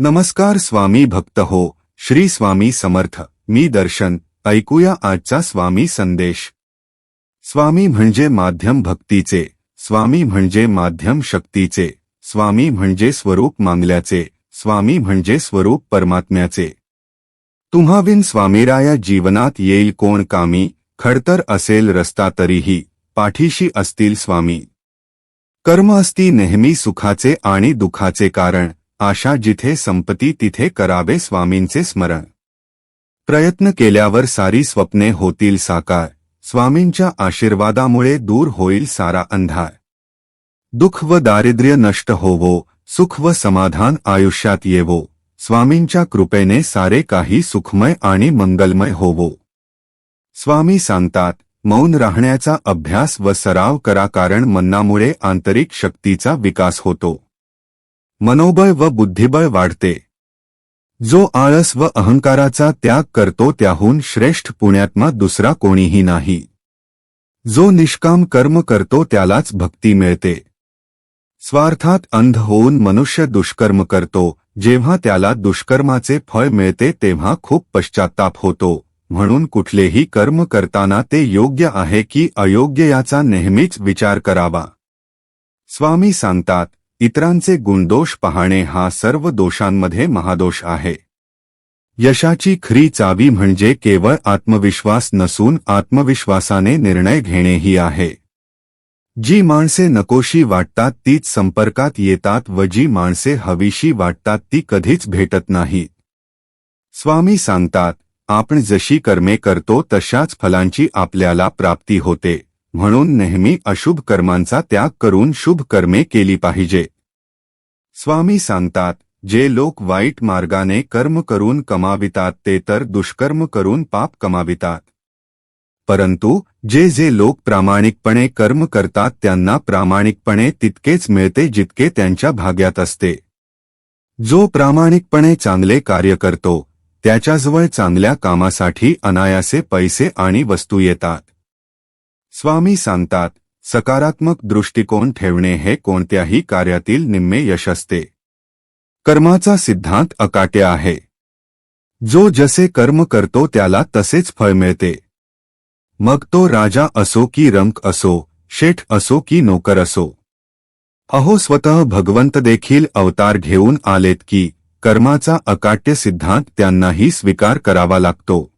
नमस्कार स्वामी भक्त हो श्री स्वामी समर्थ मी दर्शन ऐकूया आजचा स्वामी संदेश. स्वामी म्हणजे माध्यम भक्तीचे स्वामी म्हणजे माध्यम शक्तीचे स्वामी म्हणजे स्वरूप मांगल्याचे स्वामी म्हणजे स्वरूप परमात्म्याचे. तुम्हाविन स्वामीराया जीवनात येईल कोण कामी खडतर असेल रस्ता तरीही पाठीशी असतील स्वामी. कर्म असती नेहमी सुखाचे आणि दुखाचे कारण आशा जिथे संपती तिथे करावे स्वामींचे स्मरण. प्रयत्न केल्यावर सारी स्वप्ने होतील साकार. स्वामींच्या आशीर्वादामुळे दूर होईल सारा अंधार. दुःख व दारिद्र्य नष्ट होवो सुख व समाधान आयुष्यात येवो. स्वामींच्या कृपेने सारे काही सुखमय आणि मंगलमय होवो. स्वामी सांगतात मौन राहण्याचा अभ्यास व सराव करा कारण मनामुळे आंतरिक शक्तीचा विकास होतो. मनोबळ व बुद्धिबळ वाढते. जो आळस व अहंकाराचा त्याग करतो त्याहून श्रेष्ठ पुण्यात्मा दुसरा कोणीही नाही. जो निष्काम कर्म करतो त्यालाच भक्ती मिळते. स्वार्थात अंध होऊन मनुष्य दुष्कर्म करतो जेव्हा त्याला दुष्कर्माचे फळ मिळते तेव्हा खूप पश्चाताप होतो म्हणून कुठलेही कर्म करताना ते योग्य आहे की अयोग्य याचा नेहमीच विचार करावा. स्वामी सांगतात इतरांचे गुणदोष पाहणे हा सर्व दोषांमध्ये महादोष आहे. यशाची खरी चावी म्हणजे केवळ आत्मविश्वास नसून आत्मविश्वासाने निर्णय घेणे ही आहे. जी माणसे नकोशी वाटतात तीच संपर्कात येतात व जी माणसे हवीशी वाटतात ती कधीच भेटत नाही. स्वामी सांगतात आपण जशी कर्मे करतो तशाच फलांची आपल्याला प्राप्ती होते. म्हणून नेहमी अशुभ कर्मांचा त्याग करून शुभ कर्मे केली पाहिजे. स्वामी सांगतात जे लोक वाईट मार्गाने कर्म करून कमावितात ते तर दुष्कर्म करून पाप कमावितात. परंतु जे जे लोक प्रामाणिकपणे कर्म करतात त्यांना प्रामाणिकपणे तितकेच मिळते जितके त्यांच्या भाग्यात असते. जो प्रामाणिकपणे चांगले कार्य करतो त्याच्याजवळ चांगल्या कामासाठी अनायासे पैसे आणि वस्तू येतात. स्वामी सांगतात सकारात्मक दृष्टिकोन ठेवणे हे कोणत्याही कार्यातील निम्मे यश असते. कर्माचा सिद्धांत अकाट्य आहे. जो जसे कर्म करतो त्याला तसेच फळ मिळते. मग तो राजा असो की रंक असो शेठ असो की नोकर असो. अहो स्वतः भगवंत देखील अवतार घेऊन आलेत की कर्माचा अकाट्य सिद्धांत त्यांनाही स्वीकार करावा लागतो.